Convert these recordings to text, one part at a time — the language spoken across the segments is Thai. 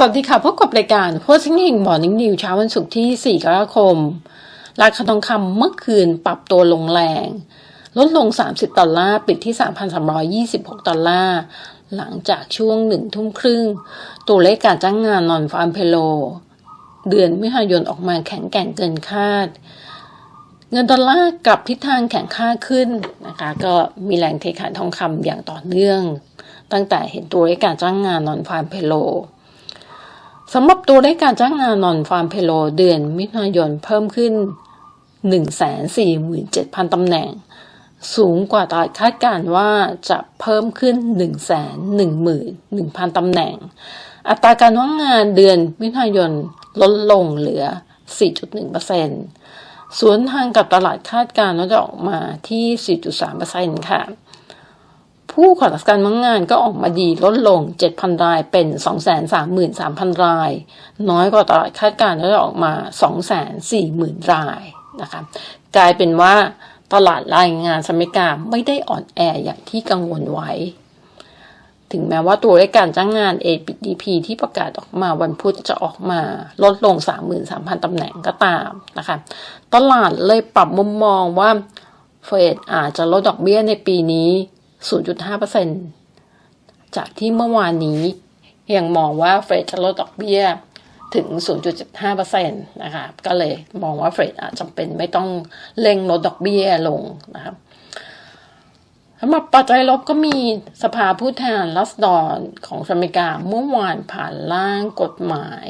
สวัสดีค่ะพบกับรายการโคชชิ่งหิงบอร์นิ่งนิวเช้าวันศุกร์ที่ 4 กรกฎาคม ราคาทองคำเมื่อคืนปรับตัวลงแรง ลดลง 30 ดอลลาร์ ปิดที่ 3,326 ดอลลาร์ หลังจากช่วงหนึ่งทุ่มครึ่ง ตัวเลขการจ้างงานนอนฟาร์มเพโล เดือนมิถุนายนออกมาแข็งแกร่งเกินคาด เงินดอลลาร์กลับทิศทางแข็งค่าขึ้นนะคะ ก็มีแรงเทขายทองคำอย่างต่อเนื่อง ตั้งแต่เห็นตัวเลขการจ้างงานนอนฟาร์มเพโล สำหรับตัวเลขการจ้างงานนอนฟาร์มเพโลเดือนมิถุนายนเพิ่มขึ้น 147,000 ตำแหน่ง สูงกว่าตลาดคาดการณ์ว่าจะเพิ่มขึ้น 111,000 ตำแหน่ง อัตราการว่างงานเดือนมิถุนายนลดลงเหลือ 4.1%สวนทางกับตลาดคาดการณ์ว่าจะออกมาที่ 4.3%ค่ะ ผู้ขอรับการว่างงานก็ออกมาดีลดลง 7,000 รายเป็น 233,000 ราย น้อยกว่าตลาดคาดการณ์ว่ออกมา 240,000 รายนะคะกลายเป็นว่าตลาดรายงานสหรัฐอเมริกาไม่ได้อ่อนแออย่างที่กังวลไว้ ถึงแม้ว่าตัวเลขการจ้างงาน ADP ที่ประกาศออกมาวันพุธจะออกมาลดลง 33,000 ตำแหน่งก็ตามนะคะ ตลาดเลยปรับมุมมองว่าเฟดอาจจะลดดอกเบี้ยในปีนี้ 0.5%จากที่เมื่อวานนี้ยังมองว่าเฟดจะลดดอกเบี้ยถึง 0.75%นะคะ ก็เลยมองว่าเฟดอาจจำเป็นไม่ต้องเร่งลดดอกเบี้ยลงนะครับสำหรับปัจจัยลบก็มีสภาผู้แทนรัษฎรของอเมริกาเมื่อวานผ่านร่างกฎหมาย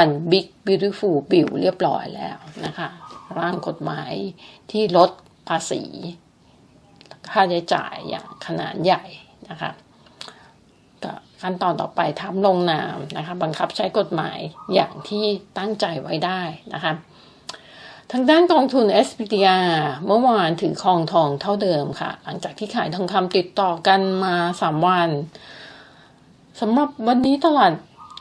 One Big Beautiful Bill เรียบร้อยแล้วนะคะ ร่างกฎหมายที่ลดภาษี ค่าใช้จ่ายอย่างขนาดใหญ่นะคะก็ขั้นตอนต่อไปทำลงนามนะคะบังคับใช้กฎหมายอย่างที่ตั้งใจไว้ได้นะคะทางด้านกองทุน SPDR เมื่อวานถือคองทองเท่าเดิมค่ะ หลังจากที่ขายทองคำติดต่อกันมาสามวันสำหรับวันนี้ตลาด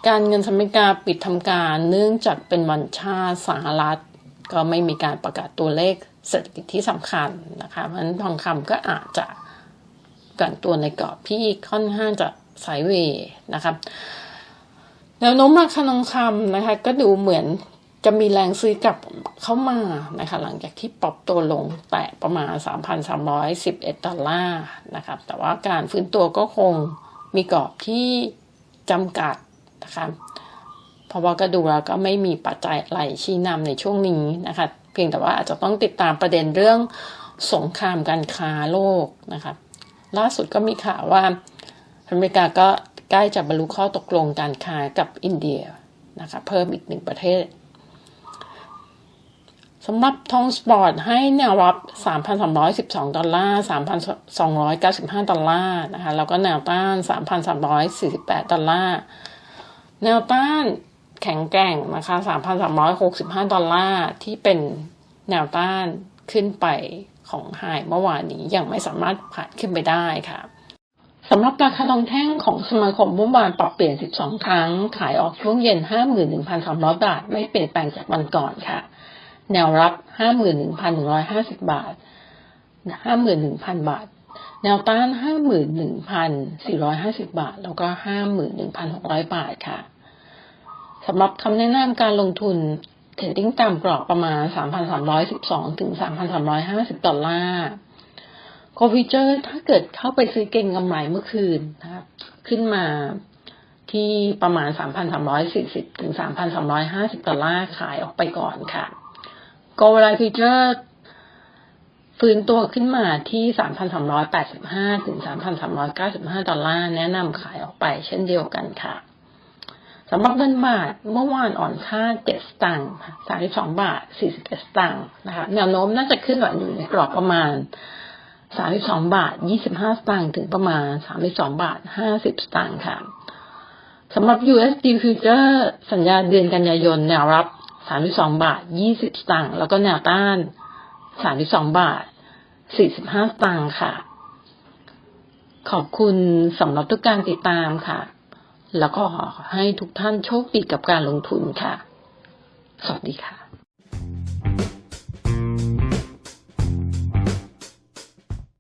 การเงินสหรัฐอเมริกาปิดทำการเนื่องจากเป็นวันชาติสหรัฐ ก็ไม่มีการประกาศตัวเลขเศรษฐกิจที่สำคัญนะคะเพราะฉะนั้นทองคำก็อาจจะกันตัวในกรอบที่ค่อนข้างจะไซด์เวย์นะครับแนวโน้มราคาทองคำนะคะก็ดูเหมือนจะมีแรงซื้อกลับเข้ามานะคะหลังจากที่ปรับตัวลงแตะประมาณ 3,311 ดอลลาร์นะครับแต่ว่าการฟื้นตัวก็คงมีกรอบที่จำกัดนะคะ เพราะว่าก็ดูแล้วก็ไม่มีปัจจัยอะไรชี้นำในช่วงนี้นะคะ เพียงแต่ว่าอาจจะต้องติดตามประเด็นเรื่องสงครามการค้าโลกนะคะล่าสุดก็มีข่าวว่าอเมริกาก็ใกล้จะบรรลุข้อตกลงการค้ากับอินเดียนะคะเพิ่มอีกหนึ่งประเทศสำหรับทองสปอร์ตให้แนวรับ 3,312 ดอลลาร์ 3,295 ดอลลาร์นะคะแล้วก็แนวต้าน 3,348 ดอลลาร์ แนวต้าน แข็งแกร่งนะคะ 3,365 ดอลลาร์ที่เป็นแนวต้านขึ้นไปของไฮเมื่อวานนี้ยังไม่สามารถผ่านขึ้นไปได้ค่ะสำหรับราคาทองแท่งของสมาคมเมื่อวานปรับเปลี่ยน 12 ครั้ง ขายออกช่วงเย็น 51,300 บาท ไม่เปลี่ยนแปลงจากวันก่อนค่ะ แนวรับ 51,150 บาท 51,000 บาท แนวต้าน 51,450 บาท แล้วก็ 51,600 บาทค่ะ สำหรับคำแนะนำการลงทุนเทรดดิ้งตามกรอบประมาณ 3,312 ถึง 3,350 ดอลลาร์โคฟิเจอร์ถ้าเกิดเข้าไปซื้อเก่งกำไรเมื่อคืนนะครับขึ้นมาที่ประมาณ 3,340 ถึง 3,350 ดอลลาร์ขายออกไปก่อนค่ะโกลไลฟิเจอร์ฟื้นตัวขึ้นมาที่ 3,385 ถึง 3,395 ดอลลาร์ แนะนำขายออกไปเช่นเดียวกันค่ะ สำหรับเงินบาทเมื่อวานอ่อนค่า7สตางค์32บสองบาท41สตางค์นะคะแนวโน้มน่าจะขึ้นหลังอยู่ในกรอบประมาณ32บสองบาท25สตางค์ถึงประมาณ32บสองบาท50สตางค์ค่ะสำหรับ USD Future สัญญาเดือนกันยายนแนวรับ32บสองบาท20สตางค์แล้วก็แนวต้าน32บสองบาท45สตางค์ค่ะ ขอบคุณสำหรับทุกการติดตามค่ะ แล้วก็ให้ทุกท่านโชคดีกับการลงทุนค่ะ สวัสดีค่ะ